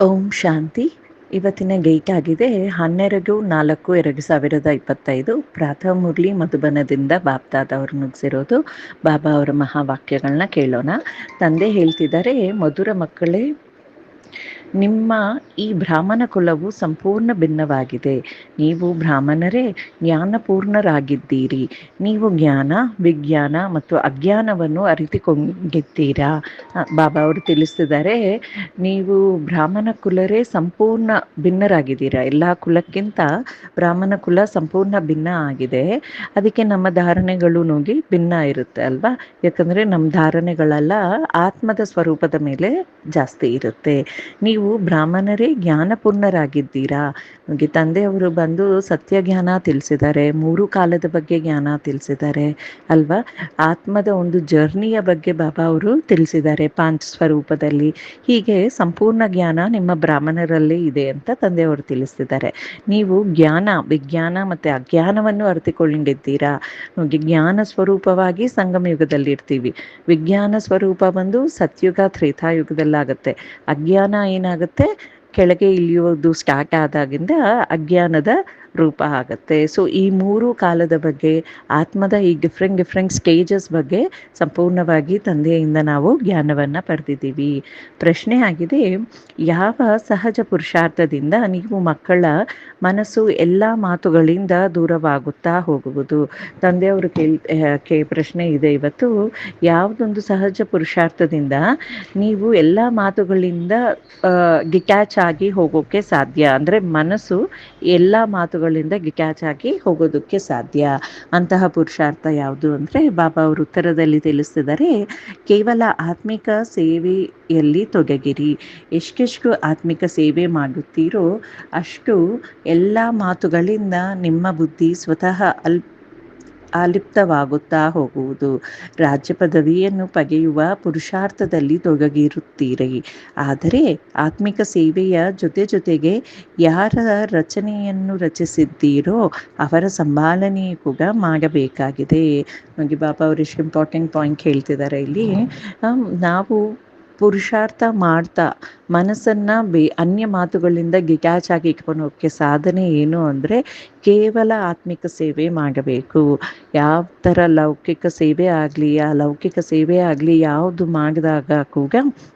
ಓಂ ಶಾಂತಿ. ಇವತ್ತಿನ ಗೇಟ್ ಆಗಿದೆ. ಹನ್ನೆರಡು, ನಾಲ್ಕು, ಎರಡು ಸಾವಿರದ ಇಪ್ಪತ್ತೈದು ಪ್ರಾತಃ ಮುರಳಿ ಮಧುಬನದಿಂದ ಬಾಬ್ದಾದವ್ರು ನುಗ್ಸಿರೋದು. ಬಾಬಾ ಅವರ ಮಹಾವಾಕ್ಯಗಳನ್ನ ಕೇಳೋಣ. ತಂದೆ ಹೇಳ್ತಿದ್ದಾರೆ, ಮಧುರ ಮಕ್ಕಳೇ ನಿಮ್ಮ ಈ ಬ್ರಾಹ್ಮಣ ಕುಲವು ಸಂಪೂರ್ಣ ಭಿನ್ನವಾಗಿದೆ. ನೀವು ಬ್ರಾಹ್ಮಣರೇ, ಜ್ಞಾನಪೂರ್ಣರಾಗಿದ್ದೀರಿ. ನೀವು ಜ್ಞಾನ, ವಿಜ್ಞಾನ ಮತ್ತು ಅಜ್ಞಾನವನ್ನು ಅರಿತುಕೊಂಡಿದ್ದೀರಾ? ಬಾಬಾ ಅವರು ತಿಳಿಸಿದರೆ ನೀವು ಬ್ರಾಹ್ಮಣ ಕುಲರೇ ಸಂಪೂರ್ಣ ಭಿನ್ನರಾಗಿದ್ದೀರಾ? ಎಲ್ಲ ಕುಲಕ್ಕಿಂತ ಬ್ರಾಹ್ಮಣ ಕುಲ ಸಂಪೂರ್ಣ ಭಿನ್ನ ಆಗಿದೆ. ಅದಕ್ಕೆ ನಮ್ಮ ಧಾರಣೆಗಳು ನೋಗಿ ಭಿನ್ನ ಇರುತ್ತೆ ಅಲ್ವಾ? ಯಾಕಂದ್ರೆ ನಮ್ಮ ಧಾರಣೆಗಳೆಲ್ಲ ಆತ್ಮದ ಸ್ವರೂಪದ ಮೇಲೆ ಜಾಸ್ತಿ ಇರುತ್ತೆ. ಬ್ರಾಹ್ಮಣರೇ ಜ್ಞಾನಪೂರ್ಣರಾಗಿದ್ದೀರಾ? ನಮಗೆ ತಂದೆಯವರು ಬಂದು ಸತ್ಯ ಜ್ಞಾನ ತಿಳಿಸಿದ್ದಾರೆ, ಮೂರು ಕಾಲದ ಬಗ್ಗೆ ಜ್ಞಾನ ತಿಳಿಸಿದ್ದಾರೆ ಅಲ್ವಾ? ಆತ್ಮದ ಒಂದು ಜರ್ನಿಯ ಬಗ್ಗೆ ಬಾಬಾ ಅವರು ತಿಳಿಸಿದ್ದಾರೆ ಪಾಂಚ್ ಸ್ವರೂಪದಲ್ಲಿ. ಹೀಗೆ ಸಂಪೂರ್ಣ ಜ್ಞಾನ ನಿಮ್ಮ ಬ್ರಾಹ್ಮಣರಲ್ಲೇ ಇದೆ ಅಂತ ತಂದೆಯವರು ತಿಳಿಸ್ತಿದ್ದಾರೆ ನೀವು ಜ್ಞಾನ, ವಿಜ್ಞಾನ ಮತ್ತೆ ಅಜ್ಞಾನವನ್ನು ಅರ್ಥಿಕೊಂಡಿದ್ದೀರಾ ನಮಗೆ ಜ್ಞಾನ ಸ್ವರೂಪವಾಗಿ ಸಂಗಮ ಯುಗದಲ್ಲಿ ಇರ್ತೀವಿ. ವಿಜ್ಞಾನ ಸ್ವರೂಪ ಬಂದು ಸತ್ಯುಗ, ತ್ರೇತಾಯುಗದಲ್ಲಾಗತ್ತೆ. ಅಜ್ಞಾನ ಏನಾಗುತ್ತೆ? ಕೆಳಗೆ ಇಳಿಯೋದು ಸ್ಟಾರ್ಟ್ ಆದಾಗಿಂದ ಅಜ್ಞಾನದ ರೂಪ ಆಗತ್ತೆ. ಸೊ ಈ ಮೂರು ಕಾಲದ ಬಗ್ಗೆ, ಆತ್ಮದ ಈ ಡಿಫ್ರೆಂಟ್ ಡಿಫ್ರೆಂಟ್ ಸ್ಟೇಜಸ್ ಬಗ್ಗೆ ಸಂಪೂರ್ಣವಾಗಿ ತಂದೆಯಿಂದ ನಾವು ಜ್ಞಾನವನ್ನ ಪಡೆದಿದ್ದೀವಿ. ಪ್ರಶ್ನೆ ಆಗಿದೆ, ಯಾವ ಸಹಜ ಪುರುಷಾರ್ಥದಿಂದ ನೀವು ಮಕ್ಕಳ ಮನಸ್ಸು ಎಲ್ಲ ಮಾತುಗಳಿಂದ ದೂರವಾಗುತ್ತಾ ಹೋಗುವುದು? ತಂದೆಯವರು ಕೇಳ್ ಕೇ, ಪ್ರಶ್ನೆ ಇದೆ ಇವತ್ತು. ಯಾವುದೊಂದು ಸಹಜ ಪುರುಷಾರ್ಥದಿಂದ ನೀವು ಎಲ್ಲ ಮಾತುಗಳಿಂದ ಡಿಟ್ಯಾಚ್ ಆಗಿ ಹೋಗೋಕೆ ಸಾಧ್ಯ? ಅಂದ್ರೆ ಮನಸ್ಸು ಎಲ್ಲ ಮಾತುಗಳಿಂದ ಕ್ಯಾಚ್ ಹಾಕಿ ಹೋಗೋದಕ್ಕೆ ಸಾಧ್ಯ. ಅಂತಹ ಪುರುಷಾರ್ಥ ಯಾವುದು ಅಂದ್ರೆ ಬಾಬಾ ಅವರು ಉತ್ತರದಲ್ಲಿ ತಿಳಿಸ್ತಿದ್ದಾರೆ, ಕೇವಲ ಆತ್ಮಿಕ ಸೇವೆಯಲ್ಲಿ ತೊಡಗಿರಿ. ಎಷ್ಟೆಷ್ಟು ಆತ್ಮಿಕ ಸೇವೆ ಮಾಡುತ್ತೀರೋ ಅಷ್ಟು ಎಲ್ಲ ಮಾತುಗಳಿಂದ ನಿಮ್ಮ ಬುದ್ಧಿ ಸ್ವತಃ ಅಲ್ ಆಲಿಪ್ತವಾಗುತ್ತಾ ಹೋಗುವುದು. ರಾಜ್ಯ ಪದವಿಯನ್ನು ಪಗೆಯುವ ಪುರುಷಾರ್ಥದಲ್ಲಿ ತೊಡಗಿರುತ್ತೀರಿ. ಆದರೆ ಆತ್ಮಿಕ ಸೇವೆಯ ಜೊತೆ ಜೊತೆಗೆ ಯಾರ ರಚನೆಯನ್ನು ರಚಿಸಿದ್ದೀರೋ ಅವರ ಸಂಭಾಲನೆ ಕೂಡ ಮಾಡಬೇಕಾಗಿದೆ. ನಮಗೆ ಬಾಬಾ ಅವರು ಇಂಪಾರ್ಟೆಂಟ್ ಪಾಯಿಂಟ್ ಹೇಳ್ತಿದ್ದಾರೆ ಇಲ್ಲಿ. ನಾವು ಪುರುಷಾರ್ಥ ಮಾಡ್ತಾ ಮನಸ್ಸನ್ನ ಬೇ, ಅನ್ಯ ಮಾತುಗಳಿಂದ ಗಿಟ್ಯಾಚ್ ಆಗಿ ಇಟ್ಕೊಳೋಕೆ ಸಾಧನೆ ಏನು ಅಂದ್ರೆ ಕೇವಲ ಆತ್ಮಿಕ ಸೇವೆ ಮಾಡಬೇಕು ಯಾವ ಥರ ಲೌಕಿಕ ಸೇವೆ ಆಗಲಿ, ಆ ಲೌಕಿಕ ಸೇವೆ ಆಗಲಿ ಯಾವುದು ಮಾಡಿದಾಗ ಕೂಡ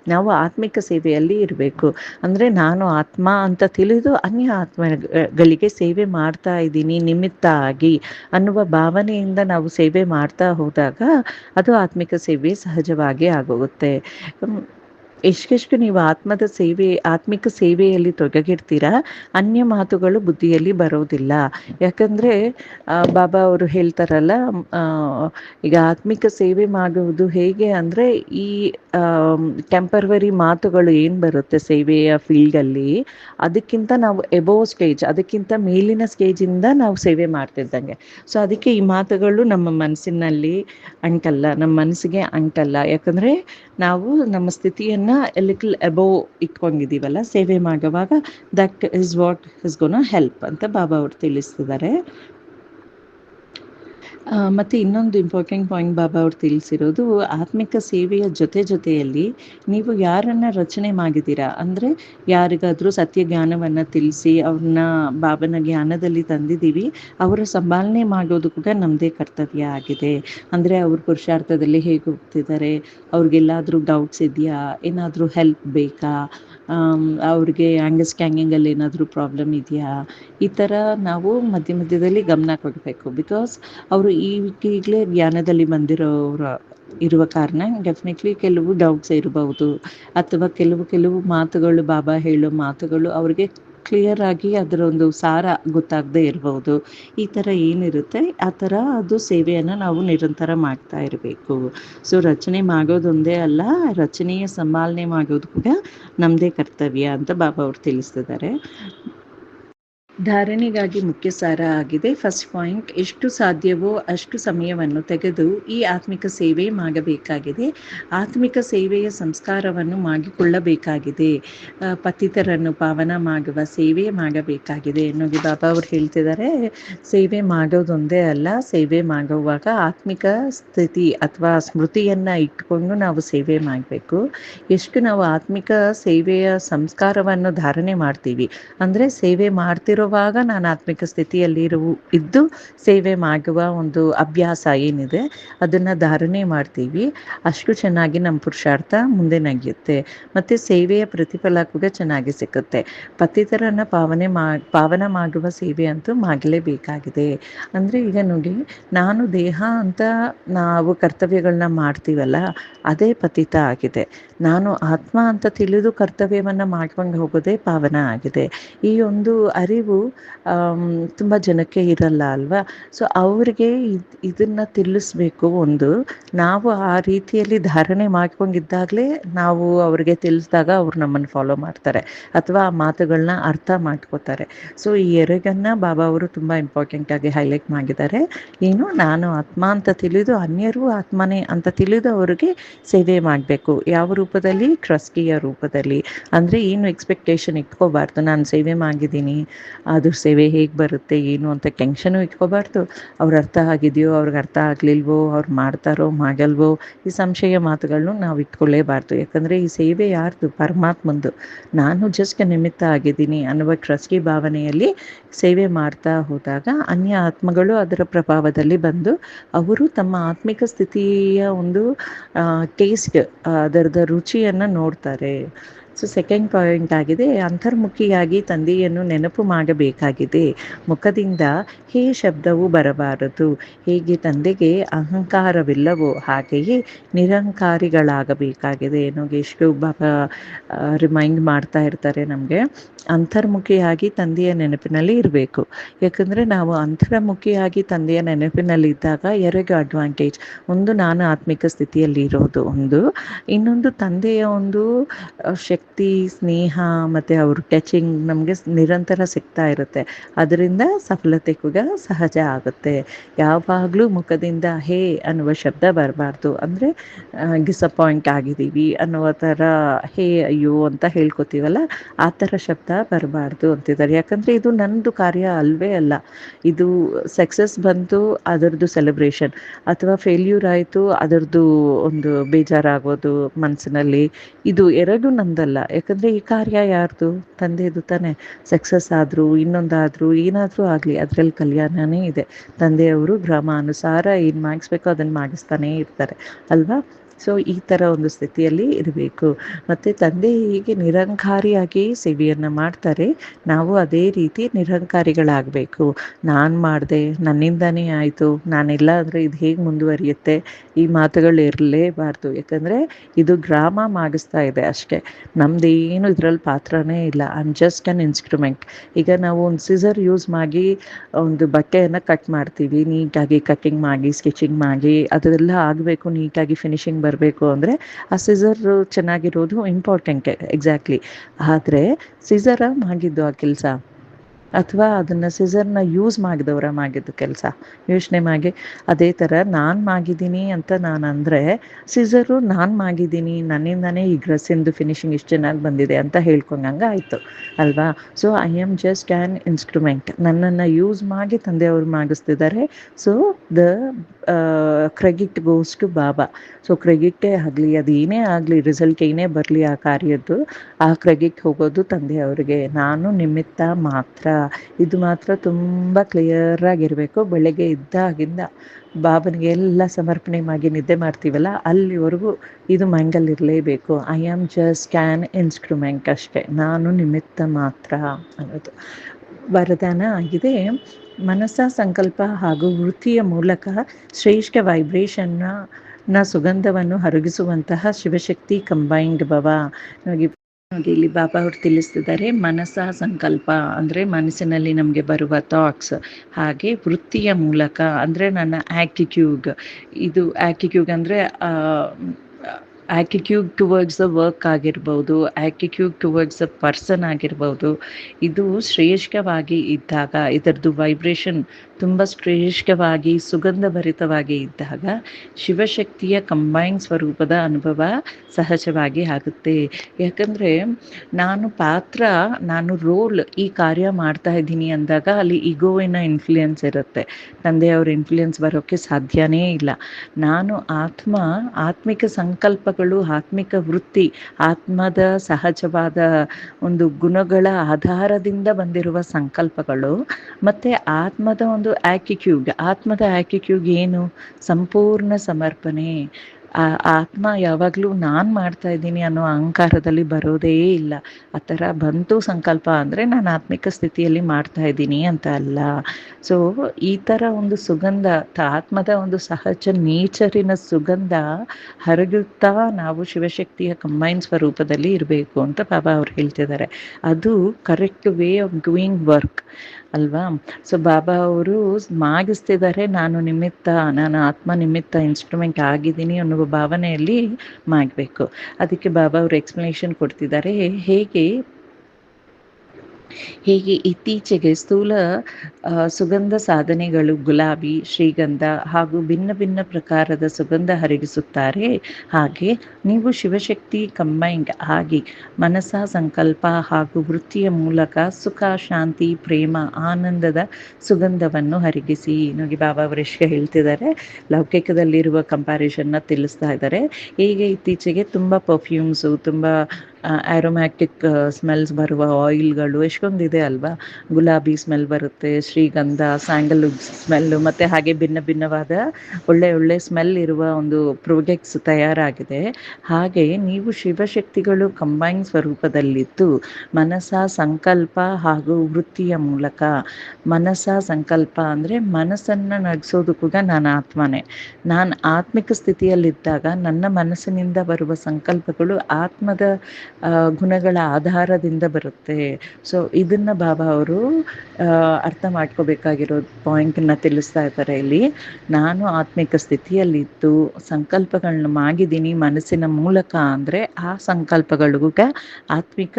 ನಾವು ಆತ್ಮಿಕ ಸೇವೆಯಲ್ಲಿ ಇರಬೇಕು ಅಂದರೆ ನಾನು ಆತ್ಮ ಅಂತ ತಿಳಿದು ಅನ್ಯ ಆತ್ಮಗಳಿಗೆ ಸೇವೆ ಮಾಡ್ತಾ ಇದ್ದೀನಿ ನಿಮಿತ್ತ ಆಗಿ ಅನ್ನುವ ಭಾವನೆಯಿಂದ ನಾವು ಸೇವೆ ಮಾಡ್ತಾ ಹೋದಾಗ ಅದು ಆತ್ಮಿಕ ಸೇವೆ ಸಹಜವಾಗಿ ಆಗೋಗುತ್ತೆ. ಎಷ್ಟೆಷ್ಟು ನೀವು ಆತ್ಮದ ಸೇವೆ, ಆತ್ಮಿಕ ಸೇವೆಯಲ್ಲಿ ತೊಡಗಿರ್ತೀರಾ? ಅನ್ಯ ಮಾತುಗಳು ಬುದ್ಧಿಯಲ್ಲಿ ಬರೋದಿಲ್ಲ. ಯಾಕಂದ್ರೆ ಬಾಬಾ ಅವರು ಹೇಳ್ತಾರಲ್ಲ ಈಗ ಆತ್ಮಿಕ ಸೇವೆ ಮಾಡುವುದು ಹೇಗೆ ಅಂದ್ರೆ, ಈ ಟೆಂಪರ್ವರಿ ಮಾತುಗಳು ಏನ್ ಬರುತ್ತೆ ಸೇವೆಯ ಫೀಲ್ಡ್ ಅಲ್ಲಿ? ಅದಕ್ಕಿಂತ ನಾವು ಎಬೋ ಸ್ಟೇಜ್ ಅದಕ್ಕಿಂತ ಮೇಲಿನ ಸ್ಟೇಜಿಂದ ನಾವು ಸೇವೆ ಮಾಡ್ತಿದ್ದಂಗೆ. ಸೊ ಅದಕ್ಕೆ ಈ ಮಾತುಗಳು ನಮ್ಮ ಮನಸ್ಸಿನಲ್ಲಿ ಅಂಟಲ್ಲ, ನಮ್ಮ ಮನಸ್ಸಿಗೆ ಅಂಟಲ್ಲ. ಯಾಕಂದ್ರೆ ನಾವು ನಮ್ಮ ಸ್ಥಿತಿಯನ್ನ ಲಿಟಲ್ ಅಬೋ ಇಟ್ಕೊಂಡಿದೀವಲ್ಲ ಸೇವೆ ಮಾಡುವಾಗ that is what is gonna help ಅಂತ ಬಾಬಾ ಅವರು ತಿಳಿಸ್ತಿದ್ದಾರೆ. ಮತ್ತೆ ಇನ್ನೊಂದು ಇಂಪಾರ್ಟೆಂಟ್ ಪಾಯಿಂಟ್ ಬಾಬಾ ಅವರು ತಿಳಿಸಿರೋದು, ಆತ್ಮಿಕ ಸೇವೆಯ ಜೊತೆ ಜೊತೆಯಲ್ಲಿ ನೀವು ಯಾರನ್ನ ರಚನೆ ಮಾಡಿದ್ದೀರಾ? ಅಂದ್ರೆ ಯಾರಿಗಾದ್ರೂ ಸತ್ಯ ಜ್ಞಾನವನ್ನ ತಿಳಿಸಿ, ಅವ್ರನ್ನ ಬಾಬನ ಜ್ಞಾನದಲ್ಲಿ ತಂದಿದ್ದೀವಿ, ಅವರ ಸಂಭಾಲನೆ ಮಾಡೋದು ಕೂಡ ನಮ್ಮದೇ ಕರ್ತವ್ಯ ಆಗಿದೆ. ಅಂದ್ರೆ ಅವ್ರ ಪುರುಷಾರ್ಥದಲ್ಲಿ ಹೇಗೆ ಹೋಗ್ತಿದ್ದಾರೆ? ಅವ್ರಿಗೆಲ್ಲಾದ್ರೂ ಡೌಟ್ಸ್ ಇದೆಯಾ? ಏನಾದ್ರೂ ಹೆಲ್ಪ್ ಬೇಕಾ? ಅವ್ರಿಗೆ ಕ್ಯಾಂಗಿಂಗ್ ಅಲ್ಲಿ ಏನಾದ್ರೂ ಪ್ರಾಬ್ಲಮ್ ಇದೆಯಾ? ಈ ತರ ನಾವು ಮಧ್ಯ ಮಧ್ಯದಲ್ಲಿ ಗಮನ ಕೊಡಬೇಕು. ಬಿಕಾಸ್ ಅವರು ಈಗಲೇ ಜ್ಞಾನದಲ್ಲಿ ಬಂದಿರೋರ ಇರುವ ಕಾರಣ ಡೆಫಿನೆಟ್ಲಿ ಕೆಲವು ಡೌಟ್ಸ್ ಇರಬಹುದು. ಅಥವಾ ಕೆಲವು ಕೆಲವು ಮಾತುಗಳು, ಬಾಬಾ ಹೇಳೋ ಮಾತುಗಳು ಅವ್ರಿಗೆ ಕ್ಲಿಯರ್ ಆಗಿ ಅದರ ಒಂದು ಸಾರ ಗೊತ್ತಾಗದೇ ಇರಬಹುದು. ಈ ಥರ ಏನಿರುತ್ತೆ, ಆ ಥರ ಅದು ಸೇವೆಯನ್ನು ನಾವು ನಿರಂತರ ಮಾಡ್ತಾ ಇರಬೇಕು. ಸೊ ರಚನೆ ಮಾಡೋದೊಂದೇ ಅಲ್ಲ, ರಚನೆಯ ಸಂಭಾಲನೆ ಮಾಡೋದು ಕೂಡ ನಮ್ಮದೇ ಕರ್ತವ್ಯ ಅಂತ ಬಾಬಾ ಅವ್ರು ತಿಳಿಸ್ತಿದ್ದಾರೆ. ಧಾರಣೆಗಾಗಿ ಮುಖ್ಯ ಸಾರ ಆಗಿದೆ. ಫಸ್ಟ್ ಪಾಯಿಂಟ್, ಎಷ್ಟು ಸಾಧ್ಯವೋ ಅಷ್ಟು ಸಮಯವನ್ನು ತೆಗೆದು ಈ ಆತ್ಮಿಕ ಸೇವೆ ಮಾಡಬೇಕಾಗಿದೆ. ಆತ್ಮಿಕ ಸೇವೆಯ ಸಂಸ್ಕಾರವನ್ನು ಮಾಡಿಕೊಳ್ಳಬೇಕಾಗಿದೆ. ಪತಿತರನ್ನು ಪಾವನ ಮಾಡುವ ಸೇವೆ ಮಾಡಬೇಕಾಗಿದೆ ಎನ್ನೋಗಿ ಬಾಬಾ ಅವರು ಹೇಳ್ತಿದ್ದಾರೆ. ಸೇವೆ ಮಾಡೋದೊಂದೇ ಅಲ್ಲ, ಸೇವೆ ಮಾಡುವಾಗ ಆತ್ಮಿಕ ಸ್ಥಿತಿ ಅಥವಾ ಸ್ಮೃತಿಯನ್ನು ಇಟ್ಕೊಂಡು ನಾವು ಸೇವೆ ಮಾಡಬೇಕು. ಎಷ್ಟು ನಾವು ಆತ್ಮಿಕ ಸೇವೆಯ ಸಂಸ್ಕಾರವನ್ನು ಧಾರಣೆ ಮಾಡ್ತೀವಿ? ಅಂದರೆ ಸೇವೆ ಮಾಡ್ತಿರೋ ನಾನು ಆತ್ಮಿಕ ಸ್ಥಿತಿಯಲ್ಲಿ ಇರು, ಇದ್ದು ಸೇವೆ ಮಾಡುವ ಒಂದು ಅಭ್ಯಾಸ ಏನಿದೆ, ಅದನ್ನು ಧಾರಣೆ ಮಾಡ್ತೀವಿ. ಅಷ್ಟು ಚೆನ್ನಾಗಿ ನಮ್ಮ ಪುರುಷಾರ್ಥ ಮುಂದೆ ನಗಿಯುತ್ತೆ. ಮತ್ತು ಸೇವೆಯ ಪ್ರತಿಫಲ ಕೂಡ ಚೆನ್ನಾಗಿ ಸಿಕ್ಕುತ್ತೆ. ಪತಿತರನ್ನು ಪಾವನೆ ಮಾ, ಪಾವನ ಮಾಡುವ ಸೇವೆ ಅಂತೂ ಮಾಡಲೇಬೇಕಾಗಿದೆ. ಅಂದರೆ ಈಗ ನೋಡಿ, ನಾನು ದೇಹ ಅಂತ ನಾವು ಕರ್ತವ್ಯಗಳನ್ನ ಮಾಡ್ತೀವಲ್ಲ, ಅದೇ ಪತಿತ ಆಗಿದೆ. ನಾನು ಆತ್ಮ ಅಂತ ತಿಳಿದು ಕರ್ತವ್ಯವನ್ನು ಮಾಡ್ಕೊಂಡು ಹೋಗೋದೇ ಪಾವನ ಆಗಿದೆ. ಈ ಒಂದು ಅರಿವು ತುಂಬ ಜನಕ್ಕೆ ಇರಲ್ಲ ಅಲ್ವಾ? ಸೊ ಅವ್ರಿಗೆ ಇದನ್ನು ತಿಳಿಸ್ಬೇಕು ಒಂದು. ನಾವು ಆ ರೀತಿಯಲ್ಲಿ ಧಾರಣೆ ಮಾಡ್ಕೊಂಡಿದ್ದಾಗಲೇ ನಾವು ಅವ್ರಿಗೆ ತಿಳಿಸಿದಾಗ ಅವ್ರು ನಮ್ಮನ್ನು ಫಾಲೋ ಮಾಡ್ತಾರೆ ಅಥವಾ ಆ ಮಾತುಗಳನ್ನ ಅರ್ಥ ಮಾಡ್ಕೋತಾರೆ. ಸೊ ಈ ಎರಗನ್ನ ಬಾಬಾ ಅವರು ತುಂಬ ಇಂಪಾರ್ಟೆಂಟಾಗಿ ಹೈಲೈಟ್ ಮಾಡಿದ್ದಾರೆ. ಏನು, ನಾನು ಆತ್ಮ ಅಂತ ತಿಳಿದು ಅನ್ಯರು ಆತ್ಮನೇ ಅಂತ ತಿಳಿದು ಅವ್ರಿಗೆ ಸೇವೆ ಮಾಡಬೇಕು. ಯಾವ ರೂಪದಲ್ಲಿ? ಟ್ರಸ್ಟಿಯ ರೂಪದಲ್ಲಿ. ಅಂದರೆ ಏನು ಎಕ್ಸ್ಪೆಕ್ಟೇಷನ್ ಇಟ್ಕೋಬಾರ್ದು. ನಾನು ಸೇವೆ ಮಾಡಿದ್ದೀನಿ. ಅದು ಸೇವೆ ಹೇಗೆ ಬರುತ್ತೆ, ಏನು ಅಂತ ಟೆನ್ಷನು ಇಟ್ಕೋಬಾರ್ದು. ಅವ್ರ ಅರ್ಥ ಆಗಿದೆಯೋ, ಅವ್ರಿಗೆ ಅರ್ಥ ಆಗಲಿಲ್ವೋ, ಅವ್ರು ಮಾಡ್ತಾರೋ ಮಾಡಲ್ವೋ ಈ ಸಂಶಯ ಮಾತುಗಳನ್ನು ನಾವು ಇಟ್ಕೊಳ್ಳೇಬಾರ್ದು ಯಾಕಂದರೆ ಈ ಸೇವೆ ಯಾರ್ದು? ಪರಮಾತ್ಮಂದು. ನಾನು ಜಸ್ಟ್ ನಿಮಿತ್ತ ಆಗಿದ್ದೀನಿ ಅನ್ನುವ ಟ್ರಸ್ಟಿ ಭಾವನೆಯಲ್ಲಿ ಸೇವೆ ಮಾಡ್ತಾ ಹೋದಾಗ ಅನ್ಯ ಆತ್ಮಗಳು ಅದರ ಪ್ರಭಾವದಲ್ಲಿ ಬಂದು ಅವರು ತಮ್ಮ ಆತ್ಮಿಕ ಸ್ಥಿತಿಯ ಒಂದು ಟೇಸ್ಟ್ ಅದರದ ರುಚಿಯನ್ನು ನೋಡ್ತಾರೆ. ಸೊ ಸೆಕೆಂಡ್ ಪಾಯಿಂಟ್ ಆಗಿದೆ. ಅಂತರ್ಮುಖಿಯಾಗಿ ತಂದೆಯನ್ನು ನೆನಪು ಮಾಡಬೇಕಾಗಿದೆ. ಮುಖದಿಂದ ಹೇ ಶಬ್ದವು ಬರಬಾರದು. ಹೇಗೆ ತಂದೆಗೆ ಅಹಂಕಾರವಿಲ್ಲವೋ ಹಾಗೆಯೇ ನಿರಂಕಾರಿಗಳಾಗಬೇಕಾಗಿದೆ. ಎಷ್ಟು ಬಾಬಾ ರಿಮೈಂಡ್ ಮಾಡ್ತಾ ಇರ್ತಾರೆ ನಮಗೆ. ಅಂತರ್ಮುಖಿಯಾಗಿ ತಂದೆಯ ನೆನಪಿನಲ್ಲಿ ಇರಬೇಕು. ಯಾಕಂದರೆ ನಾವು ಅಂತರ್ಮುಖಿಯಾಗಿ ತಂದೆಯ ನೆನಪಿನಲ್ಲಿ ಇದ್ದಾಗ ಎರಡು ಅಡ್ವಾಂಟೇಜ್ ಒಂದು ನಾನು ಆತ್ಮಿಕ ಸ್ಥಿತಿಯಲ್ಲಿ ಇರೋದು ಒಂದು. ಇನ್ನೊಂದು ತಂದೆಯ ಒಂದು ಶಕ್ತಿ ಸ್ನೇಹ ಮತ್ತು ಅವ್ರ ಟಚಿಂಗ್ ನಮಗೆ ನಿರಂತರ ಸಿಗ್ತಾ ಇರುತ್ತೆ. ಅದರಿಂದ ಸಫಲತೆ ಕೂಡ ಸಹಜ ಆಗುತ್ತೆ. ಯಾವಾಗಲೂ ಮುಖದಿಂದ ಹೇ ಅನ್ನುವ ಶಬ್ದ ಬರಬಾರ್ದು. ಅಂದರೆ ಡಿಸಪಾಯಿಂಟ್ ಆಗಿದ್ದೀವಿ ಅನ್ನುವ ಥರ ಹೇ, ಅಯ್ಯೋ ಅಂತ ಹೇಳ್ಕೊತೀವಲ್ಲ, ಆ ಥರ ಶಬ್ದ ಬರಬಾರ್ದು ಅಂತಿದ್ದಾರೆ. ಯಾಕಂದರೆ ಇದು ನನ್ನದು ಕಾರ್ಯ ಅಲ್ವೇ ಅಲ್ಲ. ಇದು ಸಕ್ಸಸ್ ಬಂತು, ಅದರದ್ದು ಸೆಲೆಬ್ರೇಷನ್ ಅಥವಾ ಫೇಲ್ಯೂರ್ ಆಯಿತು, ಅದರದ್ದು ಒಂದು ಬೇಜಾರಾಗೋದು ಮನಸ್ಸಿನಲ್ಲಿ ಇದು ಎರಡು ನಂದಲ್ಲ. ಯಾಕಂದರೆ ಈ ಕಾರ್ಯ ಯಾರ್ದು? ತಂದೆದು ತಾನೇ. ಸಕ್ಸಸ್ ಆದರೂ, ಇನ್ನೊಂದಾದರೂ, ಏನಾದರೂ ಆಗಲಿ, ಅದರಲ್ಲಿ ಕಲ್ಯಾಣನೇ ಇದೆ. ತಂದೆಯವರು ಗ್ರಾಮಾನುಸಾರ ಏನು ಮಾಡಿಸ್ಬೇಕೋ ಅದನ್ನು ಮಾಡಿಸ್ತಾನೇ ಇರ್ತಾರೆ. ಅಲ್ವಾ? ಸೊ ಈ ಥರ ಒಂದು ಸ್ಥಿತಿಯಲ್ಲಿ ಇರಬೇಕು. ಮತ್ತು ತಂದೆ ಹೀಗೆ ನಿರಂಕಾರಿಯಾಗಿ ಸೇವೆಯನ್ನು ಮಾಡ್ತಾರೆ. ನಾವು ಅದೇ ರೀತಿ ನಿರಂಕಾರಿಗಳಾಗಬೇಕು. ನಾನು ಮಾಡಿದೆ, ನನ್ನಿಂದನೇ ಆಯಿತು, ನಾನೆಲ್ಲ ಅಂದರೆ ಇದು ಹೇಗೆ ಮುಂದುವರಿಯುತ್ತೆ? ಈ ಮಾತುಗಳು ಇರಲೇಬಾರ್ದು. ಯಾಕಂದರೆ ಇದು ಗ್ರಾಮ ಮಾಗಿಸ್ತಾ ಇದೆ ಅಷ್ಟೇ. ನಮ್ಮದೇನು ಇದರಲ್ಲಿ ಪಾತ್ರನೇ ಇಲ್ಲ. I am just an instrument ಈಗ ನಾವು ಒಂದು ಸಿಸರ್ ಯೂಸ್ ಮಾಡಿ ಒಂದು ಬಟ್ಟೆಯನ್ನು ಕಟ್ ಮಾಡ್ತೀವಿ. ನೀಟಾಗಿ ಕಟ್ಟಿಂಗ್ ಮಾಡಿ ಸ್ಕೆಚಿಂಗ್ ಮಾಡಿ, ಅದೆಲ್ಲ ಆಗಬೇಕು. ನೀಟಾಗಿ ಫಿನಿಶಿಂಗ್ ಅಂದರೆ ಆ ಸಿಸರ್ ಚೆನ್ನಾಗಿರೋದು ಇಂಪಾರ್ಟೆಂಟ್ ಎಕ್ಸಾಕ್ಟ್ಲಿ ಆದರೆ ಸಿಸರ ಮಾಡಿದ್ದು ಆ ಕೆಲಸ. ಅಥವಾ ಅದನ್ನು ಸಿಸರ್ನ ಯೂಸ್ ಮಾಡಿದವರ ಮಾಗಿದ್ದು ಕೆಲಸ. ಯೋಚನೆ ಮಾಡಿ, ಅದೇ ಥರ ನಾನು ಮಾಡಿದ್ದೀನಿ ಅಂತ ನಾನು ಅಂದರೆ ಸಿಸರು ನಾನು ಮಾಡಿದ್ದೀನಿ ನನ್ನಿಂದನೇ ಈ ಡ್ರೆಸ್ಸಿಂದು ಫಿನಿಶಿಂಗ್ ಇಷ್ಟು ಚೆನ್ನಾಗಿ ಬಂದಿದೆ ಅಂತ ಹೇಳ್ಕೊಂಡಂಗೆ ಆಯಿತು, ಅಲ್ವಾ? So I am just an instrument ನನ್ನನ್ನು ಯೂಸ್ ಮಾಡಿ ತಂದೆಯವರು ಮಾಡಿಸ್ತಿದ್ದಾರೆ. So the credit goes to Baba. So ಕ್ರೆಡಿಟೇ ಆಗಲಿ ಅದೇನೇ ಆಗಲಿ ರಿಸಲ್ಟ್ ಏನೇ ಬರಲಿ ಆ ಕಾರ್ಯದ್ದು, ಆ ಕ್ರೆಡಿಟ್ ಹೋಗೋದು ತಂದೆಯವರಿಗೆ. ನಾನು ನಿಮಿತ್ತ ಮಾತ್ರ ಇದು ಮಾತ್ರ ತುಂಬ ಕ್ಲಿಯರ್ ಆಗಿರಬೇಕು. ಬೆಳಗ್ಗೆ ಇದ್ದಾಗಿಂದ ಬಾಬನಿಗೆ ಎಲ್ಲ ಸಮರ್ಪಣೆ ಮಾಡಿ ನಿದ್ದೆ ಮಾಡ್ತೀವಲ್ಲ, ಅಲ್ಲಿವರೆಗೂ ಇದು ಮೈಂಡಲ್ಲಿ ಇರಲೇಬೇಕು I am just can instrument ಅಷ್ಟೇ. ನಾನು ನಿಮಿತ್ತ ಮಾತ್ರ ಅನ್ನೋದು. ವರದಾನ ಆಗಿದೆ. ಮನಸ್ಸ, ಸಂಕಲ್ಪ ಹಾಗೂ ವೃತ್ತಿಯ ಮೂಲಕ ಶ್ರೇಷ್ಠ ವೈಬ್ರೇಷನ್ನ ನ ಸುಗಂಧವನ್ನು ಹರಗಿಸುವಂತಹ ಶಿವಶಕ್ತಿ ಕಂಬೈನ್ಡ್ ಭವ. ನೋಡಿ ನೋಡಿ ಇಲ್ಲಿ ಬಾಬಾ ಅವರು ತಿಳಿಸ್ತಿದ್ದಾರೆ, ಮನಸ್ಸ ಸಂಕಲ್ಪ ಅಂದರೆ ಮನಸ್ಸಿನಲ್ಲಿ ನಮಗೆ ಬರುವ ಥಾಟ್ಸ್ ಹಾಗೆ ವೃತ್ತಿಯ ಮೂಲಕ ಅಂದರೆ ನನ್ನ ಆ್ಯಕ್ಟಿಟ್ಯೂಡ್ ಇದು ಆ್ಯಕ್ಟಿಟ್ಯೂಡ್ ಅಂದರೆ ಆ್ಯಟಿಟ್ಯೂಡ್ ಟುವರ್ಡ್ಸ್ ದ ವರ್ಕ್ ಆಗಿರ್ಬೋದು ಆ್ಯಟಿಟ್ಯೂಡ್ ಟುವರ್ಡ್ಸ್ ದ ಪರ್ಸನ್ ಆಗಿರ್ಬೋದು, ಇದು ಶ್ರೇಷ್ಠವಾಗಿ ಇದ್ದಾಗ ಇದರದ್ದು ವೈಬ್ರೇಷನ್ ತುಂಬ ಶ್ರೇಷ್ಠವಾಗಿ, ಸುಗಂಧಭರಿತವಾಗಿ ಇದ್ದಾಗ ಶಿವಶಕ್ತಿಯ ಕಂಬೈನ್ ಸ್ವರೂಪದ ಅನುಭವ ಸಹಜವಾಗಿ ಆಗುತ್ತೆ. ಯಾಕಂದರೆ ನಾನು ಪಾತ್ರ, ನಾನು ರೋಲ್ ಈ ಕಾರ್ಯ ಮಾಡ್ತಾ ಇದ್ದೀನಿ ಅಂದಾಗ ಅಲ್ಲಿ ಈಗೋವಿನ ಇನ್ಫ್ಲೂಯೆನ್ಸ್ ಇರುತ್ತೆ. ತಂದೆಯವ್ರ ಇನ್ಫ್ಲೂಯೆನ್ಸ್ ಬರೋಕ್ಕೆ ಸಾಧ್ಯನೇ ಇಲ್ಲ. ನಾನು ಆತ್ಮ, ಆತ್ಮಿಕ ಸಂಕಲ್ಪಗಳು, ಆತ್ಮಿಕ ವೃತ್ತಿ, ಆತ್ಮದ ಸಹಜವಾದ ಒಂದು ಗುಣಗಳ ಆಧಾರದಿಂದ ಬಂದಿರುವ ಸಂಕಲ್ಪಗಳು, ಮತ್ತು ಆತ್ಮದ ಒಂದು ಆ್ಯಟಿಟ್ಯೂಡ್ ಆತ್ಮದ ಆ್ಯಟಿಟ್ಯೂಡ್ ಏನು? ಸಂಪೂರ್ಣ ಸಮರ್ಪಣೆ. ಆ ಆತ್ಮ ಯಾವಾಗಲೂ ನಾನು ಮಾಡ್ತಾ ಇದ್ದೀನಿ ಅನ್ನೋ ಅಹಂಕಾರದಲ್ಲಿ ಬರೋದೇ ಇಲ್ಲ. ಆ ತರ ಬಂತು ಸಂಕಲ್ಪ ಅಂದ್ರೆ ನಾನು ಆತ್ಮಿಕ ಸ್ಥಿತಿಯಲ್ಲಿ ಮಾಡ್ತಾ ಇದ್ದೀನಿ ಅಂತ ಅಲ್ಲ. ಸೊ ಈ ಥರ ಒಂದು ಸುಗಂಧ ಆತ್ಮದ ಒಂದು ಸಹಜ ನೇಚರಿನ ಸುಗಂಧ ಹರಗುತ್ತಾ ನಾವು ಶಿವಶಕ್ತಿಯ ಕಂಬೈನ್ ಸ್ವರೂಪದಲ್ಲಿ ಇರಬೇಕು ಅಂತ ಬಾಬಾ ಅವ್ರು ಹೇಳ್ತಿದ್ದಾರೆ. ಅದು correct way of doing work ಅಲ್ವಾ? ಸೊ ಬಾಬಾ ಅವರು ಮಾಗಿಸ್ತಿದ್ದಾರೆ, ನಾನು ನಿಮಿತ್ತ, ನಾನು ಆತ್ಮ ನಿಮಿತ್ತ ಇನ್ಸ್ಟ್ರೂಮೆಂಟ್ ಆಗಿದ್ದೀನಿ ಅನ್ನುವ ಭಾವನೆಯಲ್ಲಿ ಮಾಡಬೇಕು ಅದಕ್ಕೆ ಬಾಬಾ ಅವರು ಎಕ್ಸ್ಪ್ಲನೇಷನ್ ಕೊಡ್ತಿದ್ದಾರೆ. ಹೇಗೆ ಹೀಗೆ ಇತ್ತೀಚೆಗೆ ಸ್ಥೂಲ ಸುಗಂಧ ಸಾಧನೆಗಳು ಗುಲಾಬಿ, ಶ್ರೀಗಂಧ ಹಾಗೂ ಭಿನ್ನ ಭಿನ್ನ ಪ್ರಕಾರದ ಸುಗಂಧ ಹರಗಿಸುತ್ತಾರೆ ಹಾಗೆ ನೀವು ಶಿವಶಕ್ತಿ ಕಂಬೈಂಡ್ ಆಗಿ ಮನಸ ಸಂಕಲ್ಪ ಹಾಗೂ ವೃತ್ತಿಯ ಮೂಲಕ ಸುಖ, ಶಾಂತಿ, ಪ್ರೇಮ, ಆನಂದದ ಸುಗಂಧವನ್ನು ಹರಿಗಿಸಿ. ನೋಡಿ ಬಾಬಾ ಅವರೆಷ್ಟು ಹೇಳ್ತಿದ್ದಾರೆ, ಲೌಕಿಕದಲ್ಲಿರುವ ನ ತಿಳಿಸ್ತಾ ಇದ್ದಾರೆ. ಹೀಗೆ ಇತ್ತೀಚೆಗೆ ತುಂಬ ಪರ್ಫ್ಯೂಮ್ಸು ತುಂಬ ಆ್ಯರೋಮ್ಯಾಟಿಕ್ ಸ್ಮೆಲ್ಸ್ ಬರುವ ಆಯಿಲ್ಗಳು ಎಷ್ಟೊಂದಿದೆ ಅಲ್ವಾ? ಗುಲಾಬಿ ಸ್ಮೆಲ್ ಬರುತ್ತೆ, ಶ್ರೀಗಂಧ ಸ್ಯಾಂಡಲ್ ಸ್ಮೆಲ್ಲು ಮತ್ತು ಹಾಗೆ ಭಿನ್ನ ಭಿನ್ನವಾದ ಒಳ್ಳೆ ಒಳ್ಳೆ ಸ್ಮೆಲ್ ಇರುವ ಒಂದು ಪ್ರೊಜೆಕ್ಟ್ಸ್ ತಯಾರಾಗಿದೆ. ಹಾಗೆ ನೀವು ಶಿವಶಕ್ತಿಗಳು ಕಂಬೈನ್ ಸ್ವರೂಪದಲ್ಲಿದ್ದು ಮನಸ ಸಂಕಲ್ಪ ಹಾಗೂ ವೃತ್ತಿಯ ಮೂಲಕ ಮನಸ ಸಂಕಲ್ಪ ಅಂದರೆ ಮನಸ್ಸನ್ನು ನಡೆಸೋದು ಕೂಡ ನಾನು ಆತ್ಮನೇ. ನಾನು ಆತ್ಮಿಕ ಸ್ಥಿತಿಯಲ್ಲಿದ್ದಾಗ ನನ್ನ ಮನಸ್ಸಿನಿಂದ ಬರುವ ಸಂಕಲ್ಪಗಳು ಆತ್ಮದ ಗುಣಗಳ ಆಧಾರದಿಂದ ಬರುತ್ತೆ. ಸೊ ಇದನ್ನು ಬಾಬಾ ಅವರು ಅರ್ಥ ಮಾಡ್ಕೋಬೇಕಾಗಿರೋ ಪಾಯಿಂಟನ್ನು ತಿಳಿಸ್ತಾ ಇದ್ದಾರೆ ಇಲ್ಲಿ. ನಾನು ಆತ್ಮಿಕ ಸ್ಥಿತಿಯಲ್ಲಿದ್ದು ಸಂಕಲ್ಪಗಳನ್ನ ಮಾಡಿದ್ದೀನಿ ಮನಸ್ಸಿನ ಮೂಲಕ ಅಂದರೆ ಆ ಸಂಕಲ್ಪಗಳಿಗೂ ಆತ್ಮಿಕ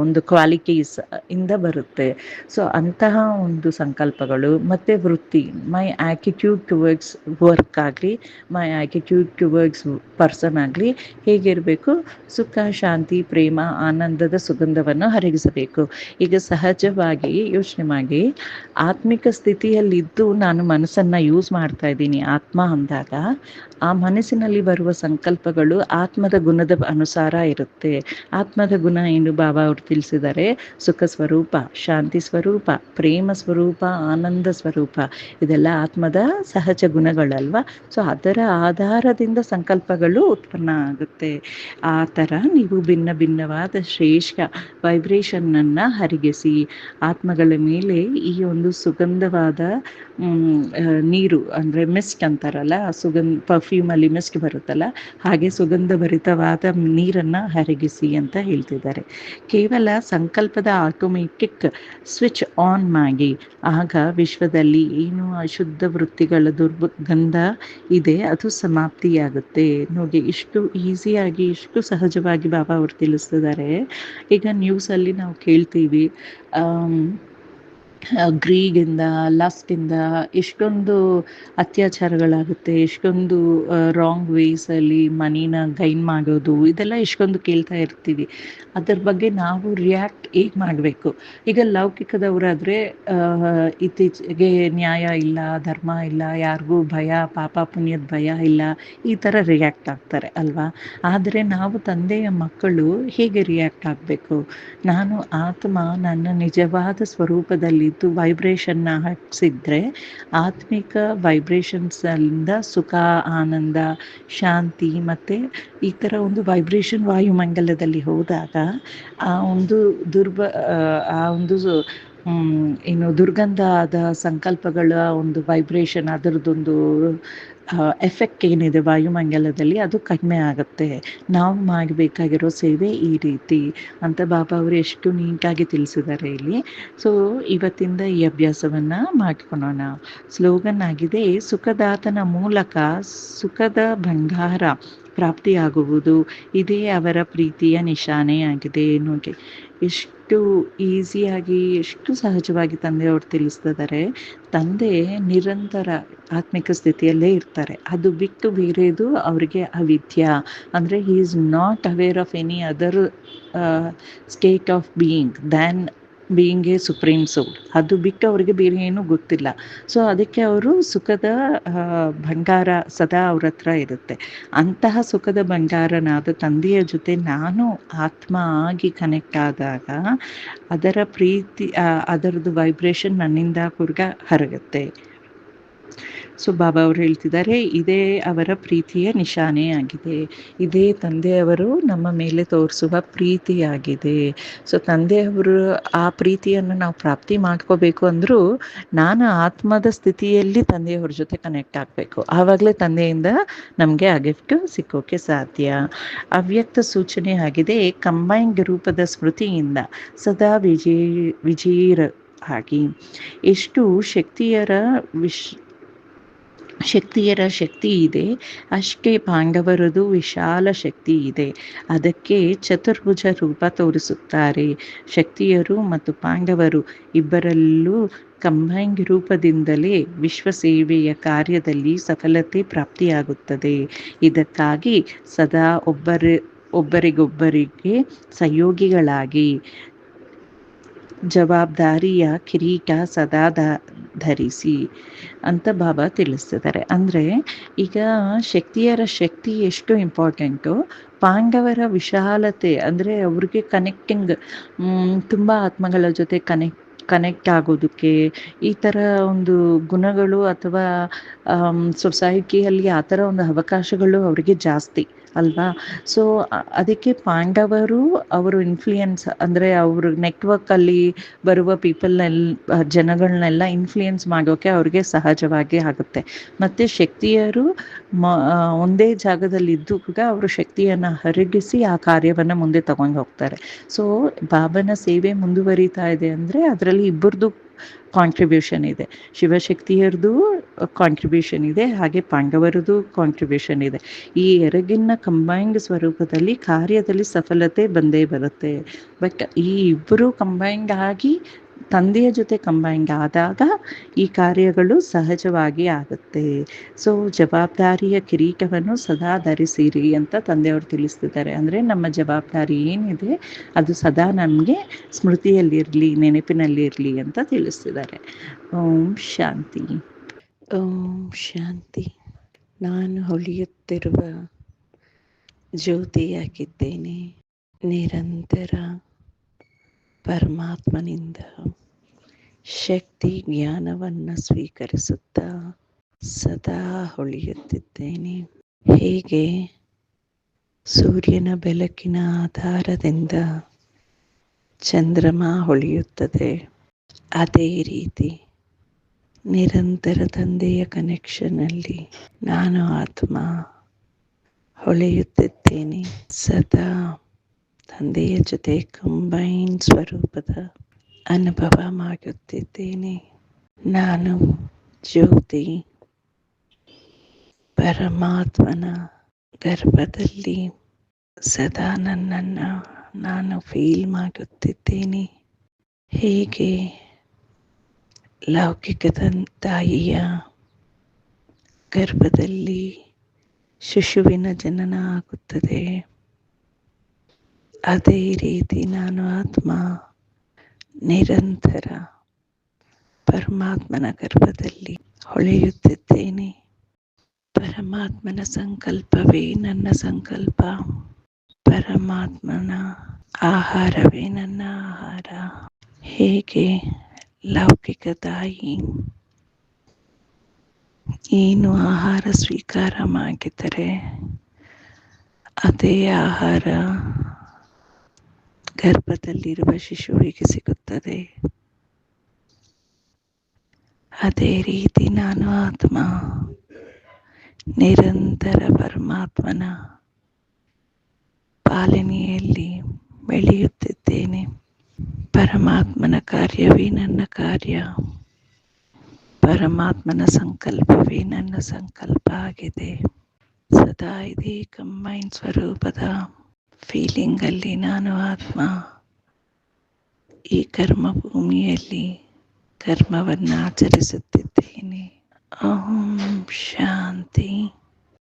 ಒಂದು ಕ್ವಾಲಿಟೀಸ್ ಇಂದ ಬರುತ್ತೆ. ಸೊ ಅಂತಹ ಒಂದು ಸಂಕಲ್ಪಗಳು, ಮತ್ತು ವೃತ್ತಿ, ಮೈ ಆ್ಯಟಿಟ್ಯೂಡ್ ಟುವರ್ಡ್ಸ್ ವರ್ಕ್ ಆಗಲಿ, ಮೈ ಆ್ಯಟಿಟ್ಯೂಡ್ ಟುವರ್ಡ್ಸ್ ಪರ್ಸನ್ ಆಗಲಿ ಹೇಗಿರಬೇಕು? ಸುಖ, ಶಾಂತಿ, ಪ್ರೇಮ, ಆನಂದದ ಸುಗಂಧವನ್ನು ಹರಗಿಸಬೇಕು. ಈಗ ಸಹಜವಾಗಿ ಯೋಚನೆ ಮಾಡಿ, ಆತ್ಮಿಕ ಸ್ಥಿತಿಯಲ್ಲಿದ್ದು ನಾನು ಮನಸ್ಸನ್ನು ಯೂಸ್ ಮಾಡ್ತಾ ಇದ್ದೀನಿ, ಆತ್ಮ ಅಂದಾಗ, ಆ ಮನಸ್ಸಿನಲ್ಲಿ ಬರುವ ಸಂಕಲ್ಪಗಳು ಆತ್ಮದ ಗುಣದ ಅನುಸಾರ ಇರುತ್ತೆ. ಆತ್ಮದ ಗುಣ ಏನು ಬಾಬಾ ಅವರು ತಿಳಿಸಿದ್ದಾರೆ? ಸುಖ ಸ್ವರೂಪ, ಶಾಂತಿ ಸ್ವರೂಪ, ಪ್ರೇಮ ಸ್ವರೂಪ, ಆನಂದ ಸ್ವರೂಪ. ಇದೆಲ್ಲ ಆತ್ಮದ ಸಹಜ ಗುಣಗಳಲ್ವಾ? ಸೊ ಅದರ ಆಧಾರದಿಂದ ಸಂಕಲ್ಪಗಳು ಉತ್ಪನ್ನ ಆಗುತ್ತೆ. ಆ ಥರ ನೀವು ಭಿನ್ನ ಭಿನ್ನವಾದ ಶ್ರೇಷ್ಠ ವೈಬ್ರೇಷನ್ನನ್ನು ಹರಿಗಿಸಿ. ಆತ್ಮಗಳ ಮೇಲೆ ಈ ಒಂದು ಸುಗಂಧವಾದ ನೀರು ಅಂದರೆ ಮಿಸ್ಟ್ ಅಂತಾರಲ್ಲ ಸುಗಂಧ ಪರ್ಫ್ಯೂಮಲ್ಲಿ ಮಿಸ್ಟ್ ಬರುತ್ತಲ್ಲ, ಹಾಗೆ ಸುಗಂಧ ಭರಿತವಾದ ನೀರನ್ನು ಹರಗಿಸಿ ಅಂತ ಹೇಳ್ತಿದ್ದಾರೆ. ಕೇವಲ ಸಂಕಲ್ಪದ ಆಟೋಮೆಟಿಕ್ ಸ್ವಿಚ್ ಆನ್ ಮಾಡಿ, ಆಗ ವಿಶ್ವದಲ್ಲಿ ಏನು ಅಶುದ್ಧ ವೃತ್ತಿಗಳ ದುರ್ಗಂಧ ಇದೆ, ಅದು ಸಮಾಪ್ತಿಯಾಗುತ್ತೆ. ನೋಡಿ, ಇಷ್ಟು ಈಸಿಯಾಗಿ ಇಷ್ಟು ಸಹಜವಾಗಿ ಬಾಬಾ ಅವರು ತಿಳಿಸ್ತಿದ್ದಾರೆ. ಈಗ ನ್ಯೂಸಲ್ಲಿ ನಾವು ಕೇಳ್ತೀವಿ ಗ್ರೀಗಿಂದ, ಲಸ್ಟಿಂದ ಎಷ್ಟೊಂದು ಅತ್ಯಾಚಾರಗಳಾಗುತ್ತೆ, ಎಷ್ಟೊಂದು ರಾಂಗ್ ವೇಸಲ್ಲಿ ಮನಿನ ಗೈನ್ ಮಾಡೋದು, ಇದೆಲ್ಲ ಎಷ್ಟೊಂದು ಕೇಳ್ತಾ ಇರ್ತೀವಿ. ಅದ್ರ ಬಗ್ಗೆ ನಾವು ರಿಯಾಕ್ಟ್ ಹೇಗೆ ಮಾಡಬೇಕು? ಈಗ ಲೌಕಿಕದವರಾದರೆ ಇತ್ತೀಚೆಗೆ ನ್ಯಾಯ ಇಲ್ಲ, ಧರ್ಮ ಇಲ್ಲ, ಯಾರಿಗೂ ಭಯ, ಪಾಪ ಪುಣ್ಯದ ಭಯ ಇಲ್ಲ, ಈ ಥರ ರಿಯಾಕ್ಟ್ ಆಗ್ತಾರೆ ಅಲ್ವಾ? ಆದರೆ ನಾವು ತಂದೆಯ ಮಕ್ಕಳು ಹೇಗೆ ರಿಯಾಕ್ಟ್ ಆಗಬೇಕು? ನಾನು ಆತ್ಮ ನನ್ನ ನಿಜವಾದ ಸ್ವರೂಪದಲ್ಲಿದ್ದು ವೈಬ್ರೇಷನ್ನ ಹಾಕ್ಸಿದ್ರೆ ಆತ್ಮಿಕ ವೈಬ್ರೇಷನ್ಸಿಂದ ಸುಖ, ಆನಂದ, ಶಾಂತಿ ಮತ್ತು ಈ ಥರ ಒಂದು ವೈಬ್ರೇಷನ್ ವಾಯುಮಂಗಲದಲ್ಲಿ ಹೋದಾಗ ಆ ಒಂದು ದುರ್ಬ, ಆ ಒಂದು ಏನು ದುರ್ಗಂಧ ಆದ ಸಂಕಲ್ಪಗಳ ಒಂದು ವೈಬ್ರೇಷನ್ ಅದರದೊಂದು ಎಫೆಕ್ಟ್ ಏನಿದೆ ವಾಯುಮಂಗಲದಲ್ಲಿ ಅದು ಕಡಿಮೆ ಆಗುತ್ತೆ. ನಾವು ಮಾಡಬೇಕಾಗಿರೋ ಸೇವೆ ಈ ರೀತಿ ಅಂತ ಬಾಬಾ ಅವರು ಎಷ್ಟು ನೀಟಾಗಿ ತಿಳಿಸಿದ್ದಾರೆ ಇಲ್ಲಿ. ಸೊ ಇವತ್ತಿಂದ ಈ ಅಭ್ಯಾಸವನ್ನು ಮಾಡ್ಕೊಳೋಣ. ಸ್ಲೋಗನ್ ಆಗಿದೆ, ಸುಖದಾತನ ಮೂಲಕ ಸುಖದ ಭಂಡಾರ ಪ್ರಾಪ್ತಿಯಾಗುವುದು ಇದೇ ಅವರ ಪ್ರೀತಿಯ ನಿಶಾನೆಯಾಗಿದೆ ನೋಡಿ. ಎಷ್ಟು ಈಸಿಯಾಗಿ, ಎಷ್ಟು ಸಹಜವಾಗಿ ತಂದೆಯವರು ತಿಳಿಸ್ತಿದ್ದಾರೆ ತಂದೆ ನಿರಂತರ ಆತ್ಮಿಕ ಸ್ಥಿತಿಯಲ್ಲೇ ಇರ್ತಾರೆ. ಅದು ಬಿಟ್ಟು ಬೇರೆದು ಅವರಿಗೆ ಅವಿದ್ಯ. ಅಂದರೆ he is not aware of any other state of being than being a supreme soul ಅದು ಬಿಟ್ಟು ಅವರಿಗೆ ಬೇರೆ ಏನೂ ಗೊತ್ತಿಲ್ಲ. ಸೊ ಅದಕ್ಕೆ ಅವರು ಸುಖದ ಭಂಡಾರ ಸದಾ ಅವ್ರ ಹತ್ರ ಇರುತ್ತೆ. ಅಂತಹ ಸುಖದ ಭಂಡಾರನಾದ ತಂದೆಯ ಜೊತೆ ನಾನು ಆತ್ಮ ಆಗಿ ಕನೆಕ್ಟ್ ಆದಾಗ ಅದರ ಪ್ರೀತಿ ಅದರದ್ದು ವೈಬ್ರೇಷನ್ ನನ್ನಿಂದ ಕೂಡ ಹರಗುತ್ತೆ. ಸೊ ಬಾಬಾ ಅವರು ಹೇಳ್ತಿದ್ದಾರೆ, ಇದೇ ಅವರ ಪ್ರೀತಿಯ ನಿಶಾನೆ ಆಗಿದೆ ಇದೇ ತಂದೆಯವರು ನಮ್ಮ ಮೇಲೆ ತೋರಿಸುವ ಪ್ರೀತಿಯಾಗಿದೆ. ಸೊ ತಂದೆಯವರು ಆ ಪ್ರೀತಿಯನ್ನು ನಾವು ಪ್ರಾಪ್ತಿ ಮಾಡ್ಕೋಬೇಕು ಅಂದರೂ ನಾನು ಆತ್ಮದ ಸ್ಥಿತಿಯಲ್ಲಿ ತಂದೆಯವ್ರ ಜೊತೆ ಕನೆಕ್ಟ್ ಆಗಬೇಕು. ಆವಾಗಲೇ ತಂದೆಯಿಂದ ನಮಗೆ ಆ ಗಿಫ್ಟ್ ಸಿಕ್ಕೋಕೆ ಸಾಧ್ಯ. ಅವ್ಯಕ್ತ ಸೂಚನೆ ಆಗಿದೆ ಕಂಬೈನ್ಡ್ ರೂಪದ ಸ್ಮೃತಿಯಿಂದ ಸದಾ ವಿಜಯ, ವಿಜಯೀರ ಆಗಿ ಎಷ್ಟು ಶಕ್ತಿಯರ ವಿಶ್ ಶಕ್ತಿಯರ ಶಕ್ತಿ ಇದೆ, ಅಷ್ಟೇ ಪಾಂಡವರದು ವಿಶಾಲ ಶಕ್ತಿ ಇದೆ. ಅದಕ್ಕೆ ಚತುರ್ಭುಜ ರೂಪ ತೋರಿಸುತ್ತಾರೆ. ಶಕ್ತಿಯರು ಮತ್ತು ಪಾಂಡವರು ಇಬ್ಬರಲ್ಲೂ ಕಂಬೈಂಗ್ ರೂಪದಿಂದಲೇ ವಿಶ್ವ ಸೇವೆಯ ಕಾರ್ಯದಲ್ಲಿ ಸಫಲತೆ ಪ್ರಾಪ್ತಿಯಾಗುತ್ತದೆ. ಇದಕ್ಕಾಗಿ ಸದಾ ಒಬ್ಬರ, ಒಬ್ಬರಿಗೊಬ್ಬರಿಗೆ ಸಹಯೋಗಿಗಳಾಗಿ ಜವಾಬ್ದಾರಿಯ ಕಿರೀಟ ಸದಾ ಧರಿಸಿ ಅಂತ ಬಾಬಾ ತಿಳಿಸ್ತಿದ್ದಾರೆ. ಅಂದರೆ ಈಗ ಶಕ್ತಿಯರ ಶಕ್ತಿ ಎಷ್ಟು ಇಂಪಾರ್ಟೆಂಟು ಪಾಂಡವರ ವಿಶಾಲತೆ, ಅಂದರೆ ಅವ್ರಿಗೆ ಕನೆಕ್ಟಿಂಗ್ ತುಂಬ ಆತ್ಮಗಳ ಜೊತೆ ಕನೆಕ್ಟ್ ಕನೆಕ್ಟ್ ಆಗೋದಕ್ಕೆ ಈ ಥರ ಒಂದು ಗುಣಗಳು ಅಥವಾ ಸೊಸೈಟಿಯಲ್ಲಿ ಆ ಥರ ಒಂದು ಅವಕಾಶಗಳು ಅವರಿಗೆ ಜಾಸ್ತಿ. ಅಲ್ವಾ? ಸೊ ಅದಕ್ಕೆ ಪಾಂಡವರು ಅವರು ಇನ್ಫ್ಲೂಯೆನ್ಸ್ ಅಂದರೆ ಅವರು ನೆಟ್ವರ್ಕಲ್ಲಿ ಬರುವ ಪೀಪಲ್ನೆಲ್ಲ ಜನಗಳನ್ನೆಲ್ಲ ಇನ್ಫ್ಲೂಯೆನ್ಸ್ ಮಾಡೋಕೆ ಅವ್ರಿಗೆ ಸಹಜವಾಗಿ ಆಗುತ್ತೆ. ಮತ್ತು ಶಕ್ತಿಯರು ಮ ಒಂದೇ ಜಾಗದಲ್ಲಿ ಇದ್ದು ಕೂಡ ಅವರು ಶಕ್ತಿಯನ್ನು ಹರಗಿಸಿ ಆ ಕಾರ್ಯವನ್ನು ಮುಂದೆ ತಗೊಂಡು ಹೋಗ್ತಾರೆ. ಸೊ ಬಾಬನ ಸೇವೆ ಮುಂದುವರಿತಾ ಇದೆ ಅಂದರೆ ಅದರಲ್ಲಿ ಇಬ್ಬರದು ಕಾಂಟ್ರಿಬ್ಯೂಷನ್ ಇದೆ. ಶಿವಶಕ್ತಿಯರದು ಕಾಂಟ್ರಿಬ್ಯೂಷನ್ ಇದೆ. ಹಾಗೆ ಪಾಂಡವರದು ಕಾಂಟ್ರಿಬ್ಯೂಷನ್ ಇದೆ. ಈ ಎರಗಿನ ಕಂಬೈನ್ಡ್ ಸ್ವರೂಪದಲ್ಲಿ ಕಾರ್ಯದಲ್ಲಿ ಸಫಲತೆ ಬಂದೇ ಬರುತ್ತೆ. ಬಟ್ ಈ ಇಬ್ಬರು ಕಂಬೈನ್ಡ್ ಆಗಿ ತಂದೆಯ ಜೊತೆ ಕಂಬೈಂಡ್ ಆದಾಗ ಈ ಕಾರ್ಯಗಳು ಸಹಜವಾಗಿ ಆಗುತ್ತೆ. ಸೊ ಜವಾಬ್ದಾರಿಯ ಕಿರೀಟವನ್ನು ಸದಾ ಧರಿಸಿರಿ ಅಂತ ತಂದೆಯವರು ತಿಳಿಸ್ತಿದ್ದಾರೆ. ಅಂದರೆ ನಮ್ಮ ಜವಾಬ್ದಾರಿ ಏನಿದೆ, ಅದು ಸದಾ ನಮಗೆ ಸ್ಮೃತಿಯಲ್ಲಿರಲಿ, ನೆನಪಿನಲ್ಲಿರಲಿ ಅಂತ ತಿಳಿಸ್ತಿದ್ದಾರೆ. ಓಂ ಶಾಂತಿ. ಓಂ ಶಾಂತಿ. ನಾನು ಹೊಳೆಯುತ್ತಿರುವ ಜ್ಯೋತಿಯಾಗಿದ್ದೇನೆ. ನಿರಂತರ ಪರಮಾತ್ಮನಿಂದ ಶಕ್ತಿ ಜ್ಞಾನವನ್ನು ಸ್ವೀಕರಿಸುತ್ತಾ ಸದಾ ಹೊಳೆಯುತ್ತಿದ್ದೇನೆ. ಹೇಗೆ? ಸೂರ್ಯನ ಬೆಳಕಿನ ಆಧಾರದಿಂದ ಚಂದ್ರಮ ಹೊಳೆಯುತ್ತದೆ. ಅದೇ ರೀತಿ ನಿರಂತರ ತಂದೆಯ ಕನೆಕ್ಷನಲ್ಲಿ ನಾನು ಆತ್ಮ ಹೊಳೆಯುತ್ತಿದ್ದೇನೆ. ಸದಾ ತಂದೆಯ ಜೊತೆ ಕಂಬೈನ್ ಸ್ವರೂಪದ ಅನುಭವ ಮಾಡುತ್ತಿದ್ದೇನೆ. ನಾನು ಜ್ಯೋತಿ. ಪರಮಾತ್ಮನ ಗರ್ಭದಲ್ಲಿ ಸದಾ ನನ್ನನ್ನು ನಾನು ಫೀಲ್ ಮಾಡುತ್ತಿದ್ದೇನೆ. ಹೇಗೆ? ಲೌಕಿಕದ ತಾಯಿಯ ಗರ್ಭದಲ್ಲಿ ಶಿಶುವಿನ ಜನನ ಆಗುತ್ತದೆ. ಅದೇ ರೀತಿ ನಾನು ಆತ್ಮ ನಿರಂತರ ಪರಮಾತ್ಮನ ಗರ್ಭದಲ್ಲಿ ಹೊಳೆಯುತ್ತಿದ್ದೇನೆ. ಪರಮಾತ್ಮನ ಸಂಕಲ್ಪವೇ ನನ್ನ ಸಂಕಲ್ಪ. ಪರಮಾತ್ಮನ ಆಹಾರವೇ ನನ್ನ ಆಹಾರ. ಹೇಗೆ ಲೌಕಿಕ ತಾಯಿ? ಏನು ಆಹಾರ ಸ್ವೀಕಾರ ಮಾಡಿದರೆ ಅದೇ ಆಹಾರ ಗರ್ಭದಲ್ಲಿರುವ ಶಿಶುವಿಗೆ ಸಿಗುತ್ತದೆ ಅದೇ ರೀತಿ ನಾನು ಆತ್ಮ, ನಿರಂತರ ಪರಮಾತ್ಮನ ಪಾಲನೆಯಲ್ಲಿ ಬೆಳೆಯುತ್ತಿದ್ದೇನೆ ಪರಮಾತ್ಮನ ಕಾರ್ಯವೇ ನನ್ನ ಕಾರ್ಯ. ಪರಮಾತ್ಮನ ಸಂಕಲ್ಪವೇ ನನ್ನ ಸಂಕಲ್ಪ ಆಗಿದೆ. ಸದಾ ಇದೇ ಕಂಬೈನ್ ಸ್ವರೂಪದ ಫೀಲಿಂಗಲ್ಲಿ ನಾನು ಆತ್ಮ. ಈ ಕರ್ಮ ಭೂಮಿಯಲ್ಲಿ ಕರ್ಮವನ್ನು ಆಚರಿಸುತ್ತಿದ್ದೇನೆ ಓಂ ಶಾಂತಿ.